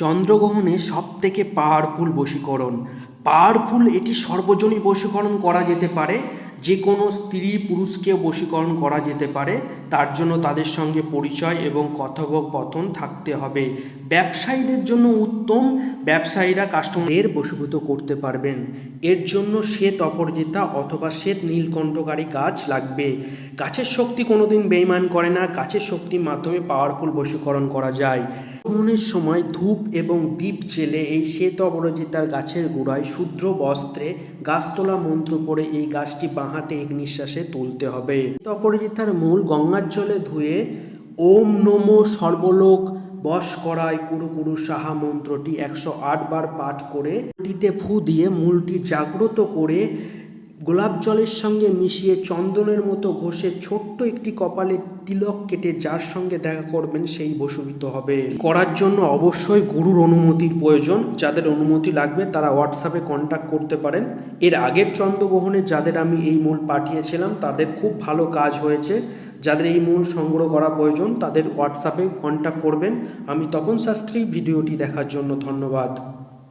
চন্দ্রগ্রহণে সব থেকে পাওয়ারফুল বশীকরণ। পাওয়ারফুল এটি সর্বজনীন বশীকরণ করা যেতে পারে। যে কোনো স্ত্রী পুরুষকে বশীকরণ করা যেতে পারে, তার জন্য তাদের সঙ্গে পরিচয় এবং কথোপকথন থাকতে হবে। ব্যবসায়ীদের জন্য উত্তম ব্যবসায়ীরা কাস্টমারদের বশীভূত করতে পারবেন। এর জন্য শ্বেত অপরাজিতা অথবা শ্বেত নীলকণ্ঠকারী গাছ লাগবে। গাছের শক্তি কোনোদিন বেইমান করে না, গাছের শক্তির মাধ্যমে পাওয়ারফুল বশীকরণ করা যায়। ভ্রমণের সময় ধূপ এবং দীপ জেলে এই শ্বেত অপরাজিতার গাছের গোড়ায় শূদ্র বস্ত্রে গাছ তোলা মন্ত্র পড়ে এই গাছটি বাঁ হাতে এক নিঃশ্বাসে তুলতে হবে। অপরাজিতার মূল গঙ্গার জলে ধুয়ে ওম নমো সর্বলোক বশ করায় কুরু কুরু সাহা মন্ত্রটি একশো আট বার পাঠ করে ফু দিয়ে মূলটি জাগ্রত করে গোলাপ জলের সঙ্গে মিশিয়ে চন্দনের মতো ঘষে ছোট্ট একটি কপালে তিলক কেটে যার সঙ্গে দেখা করবেন সেই বশীভূত হবে করার জন্য অবশ্যই গুরুর অনুমতির প্রয়োজন। যাদের অনুমতি লাগবে তারা হোয়াটসঅ্যাপে কন্ট্যাক্ট করতে পারেন। এর আগের চন্দ্রগ্রহণে যাদের আমি এই মূল পাঠিয়েছিলাম, তাদের খুব ভালো কাজ হয়েছে। যাদের এই মূল সংগ্রহ করা প্রয়োজন, তাদের হোয়াটসঅ্যাপে কন্ট্যাক্ট করবেন। আমি তপন শাস্ত্রী ভিডিওটি দেখার জন্য ধন্যবাদ।